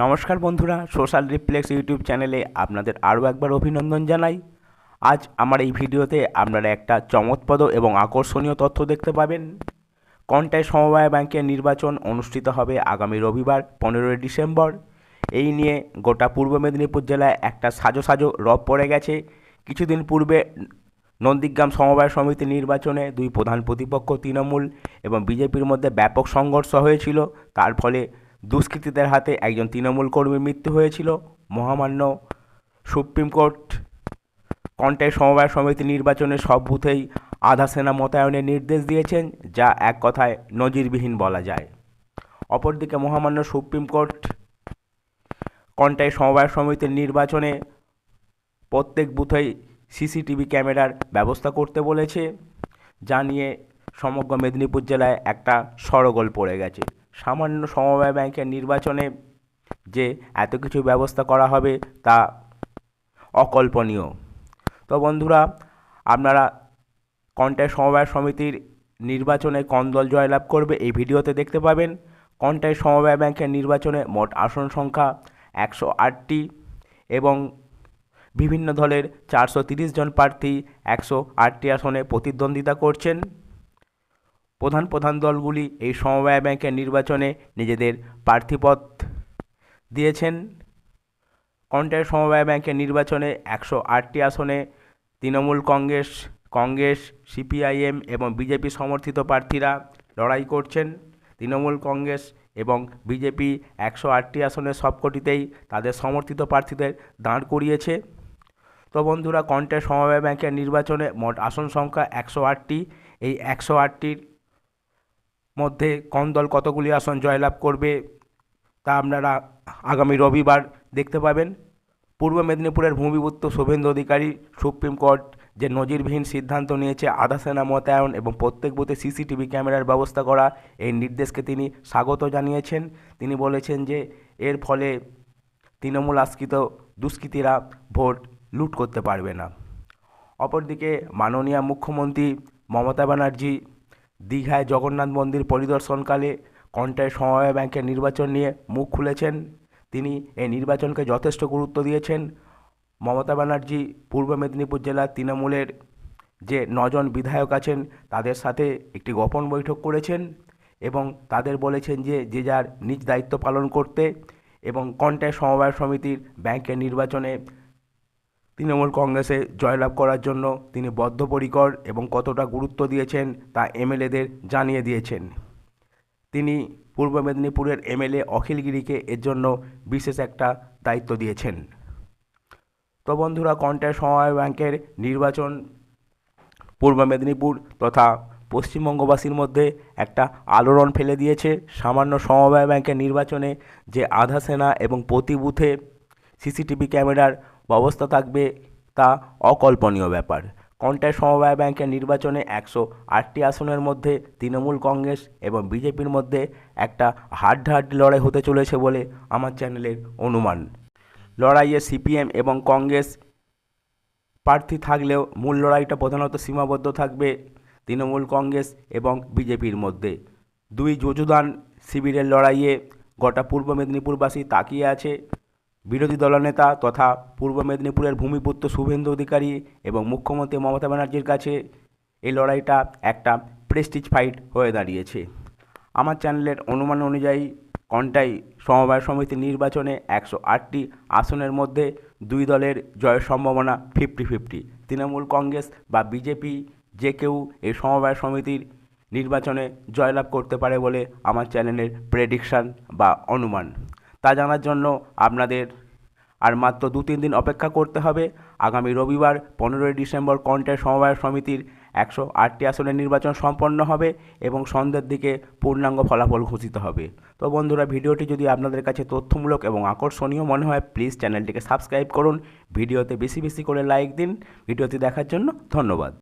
নমস্কার বন্ধুরা, social রিপ্লেক্স YouTube চ্যানেলে আপনাদের আরও একবার অভিনন্দন জানাই। আজ আমার এই ভিডিওতে আপনারা একটা চমৎপদ এবং আকর্ষণীয় তথ্য দেখতে পাবেন। কন্টায় সমবায় ব্যাংকের নির্বাচন অনুষ্ঠিত হবে আগামী রবিবার, পনেরোই ডিসেম্বর। এই নিয়ে গোটা পূর্ব মেদিনীপুর জেলায় একটা সাজো সাজো রব পড়ে গেছে। কিছুদিন পূর্বে নন্দীগ্রাম সমবায় সমিতি নির্বাচনে দুই প্রধান প্রতিপক্ষ তৃণমূল এবং বিজেপির মধ্যে ব্যাপক সংঘর্ষ হয়েছিল। তার ফলে দুষ্কৃতীদের হাতে একজন তৃণমূল কর্মীর মৃত্যু হয়েছিল। মহামান্য সুপ্রিম কোর্ট কন্টাই সমবায় সমিতি নির্বাচনে সব বুথেই আধা সেনা মোতায়েনের নির্দেশ দিয়েছেন, যা এক কথায় নজিরবিহীন বলা যায়। অপরদিকে মহামান্য সুপ্রিম কোর্ট কন্টাই সমবায় সমিতির নির্বাচনে প্রত্যেক বুথেই সিসিটিভি ক্যামেরার ব্যবস্থা করতে বলেছে, যা নিয়ে সমগ্র মেদিনীপুর জেলায় একটা সরগোল পড়ে গেছে। সামান্য সমবায় ব্যাংকের নির্বাচনে যে এত কিছু ব্যবস্থা করা হবে তা অকল্পনীয়। তো বন্ধুরা, আপনারা কন্টাই সমবায় সমিতির নির্বাচনে কোন দল জয়লাভ করবে এই ভিডিওতে দেখতে পাবেন। কন্টাই সমবায় ব্যাংকের নির্বাচনে মোট আসন সংখ্যা একশো আটটি এবং বিভিন্ন দলের চারশো জন প্রার্থী একশো আটটি আসনে প্রতিদ্বন্দ্বিতা করছেন। প্রধান প্রধান দলগুলি এই সমবায় ব্যাংকের নির্বাচনে নিজেদের প্রার্থীপদ দিয়েছেন। কন্টাই সমবায় ব্যাংকের নির্বাচনে একশো আটটি আসনে তৃণমূল কংগ্রেস কংগ্রেস, সিপিআইএম এবং বিজেপি সমর্থিত প্রার্থীরা লড়াই করছেন। তৃণমূল কংগ্রেস এবং বিজেপি একশো আটটি আসনের সবকটিতেই তাদের সমর্থিত প্রার্থীদের দাঁড় করিয়েছে। তো বন্ধুরা কন্টাই সমবায় ব্যাংকের নির্বাচনে মোট আসন সংখ্যা একশো আটটি। এই একশো আটটির মধ্যে কোন দল কতগুলি আসন জয়লাভ করবে তা আপনারা আগামী রবিবার দেখতে পাবেন। পূর্ব মেদিনীপুরের ভূমিপুত্র শুভেন্দু অধিকারী, সুপ্রিম কোর্ট যে নজিরবিহীন সিদ্ধান্ত নিয়েছে আধা সেনা মোতায়েন এবং প্রত্যেক বুথে সিসিটিভি ক্যামেরার ব্যবস্থা করা, এই নির্দেশকে তিনি স্বাগত জানিয়েছেন। তিনি বলেছেন যে এর ফলে তৃণমূল আশ্রিত দুষ্কৃতীরা ভোট লুট করতে পারবে না। অপরদিকে মাননীয় মুখ্যমন্ত্রী মমতা ব্যানার্জি দীঘায় জগন্নাথ মন্দির পরিদর্শনকালে কন্টাই সমবায় ব্যাংকের নির্বাচন নিয়ে মুখ খুলেছেন তিনি। এই নির্বাচনকে যথেষ্ট গুরুত্ব দিয়েছেন মমতা ব্যানার্জি, পূর্ব মেদিনীপুর জেলার তৃণমূলের যে নজন বিধায়ক আছেন, তাদের সাথে একটি গোপন বৈঠক করেছেন এবং তাদের বলেছেন যে যে যার নিজ দায়িত্ব পালন করতে এবং কন্টাই সমবায় সমিতির ব্যাংকের নির্বাচনে তৃণমূল কংগ্রেসে জয়লাভ করার জন্য তিনি বদ্ধপরিকর এবং কতটা গুরুত্ব দিয়েছেন তা এমএলএদের জানিয়ে দিয়েছেন। তিনি পূর্ব মেদিনীপুরের এমএলএ অখিলগিরিকে এর জন্য বিশেষ একটা দায়িত্ব দিয়েছেন। তো বন্ধুরা কন্টাই সমবায় ব্যাংকের নির্বাচন পূর্ব মেদিনীপুর তথা পশ্চিমবঙ্গবাসীর মধ্যে একটা আলোড়ন ফেলে দিয়েছে। সামান্য সমবায় ব্যাংকের নির্বাচনে যে আধা সেনা এবং প্রতি বুথে সিসিটিভি ক্যামেরার ব্যবস্থা থাকবে তা অকল্পনীয় ব্যাপার। কন্টাই সমবায় ব্যাংকের নির্বাচনে একশো আটটি আসনের মধ্যে তৃণমূল কংগ্রেস এবং বিজেপির মধ্যে একটা হাড্ডাহাড্ডি লড়াই হতে চলেছে বলে আমার চ্যানেলের অনুমান। লড়াইয়ে সিপিএম এবং কংগ্রেস প্রার্থী থাকলেও মূল লড়াইটা প্রধানত সীমাবদ্ধ থাকবে তৃণমূল কংগ্রেস এবং বিজেপির মধ্যে। দুই যজুদান শিবিরের লড়াইয়ে গোটা পূর্ব মেদিনীপুরবাসী তাকিয়ে আছে। বিরোধী দলনেতা তথা পূর্ব মেদিনীপুরের ভূমিপুত্র শুভেন্দু অধিকারী এবং মুখ্যমন্ত্রী মমতা ব্যানার্জির কাছে এই লড়াইটা একটা প্রেস্টিজ ফাইট হয়ে দাঁড়িয়েছে। আমার চ্যানেলের অনুমান অনুযায়ী কন্টাই সমবায় সমিতি নির্বাচনে একশো আটটি আসনের মধ্যে দুই দলের জয়ের সম্ভাবনা ফিফটি ফিফটি তৃণমূল কংগ্রেস বা বিজেপি যে কেউ এই সমবায় সমিতির নির্বাচনে জয়লাভ করতে পারে বলে আমার চ্যানেলের প্রেডিকশান বা অনুমান। তা জানার জন্য আপনাদের আর মাত্র দু তিন দিন অপেক্ষা করতে হবে। আগামী রবিবার পনেরোই ডিসেম্বর কন্টাই সমবায় সমিতির একশো আটটি আসনের নির্বাচন সম্পন্ন হবে এবং সন্ধ্যের দিকে পূর্ণাঙ্গ ফলাফল ঘোষিত হবে। তো বন্ধুরা, ভিডিওটি যদি আপনাদের কাছে তথ্যমূলক এবং আকর্ষণীয় মনে হয় প্লিজ চ্যানেলটিকে সাবস্ক্রাইব করুন। ভিডিওতে বেশি বেশি করে লাইক দিন। ভিডিওটি দেখার জন্য ধন্যবাদ।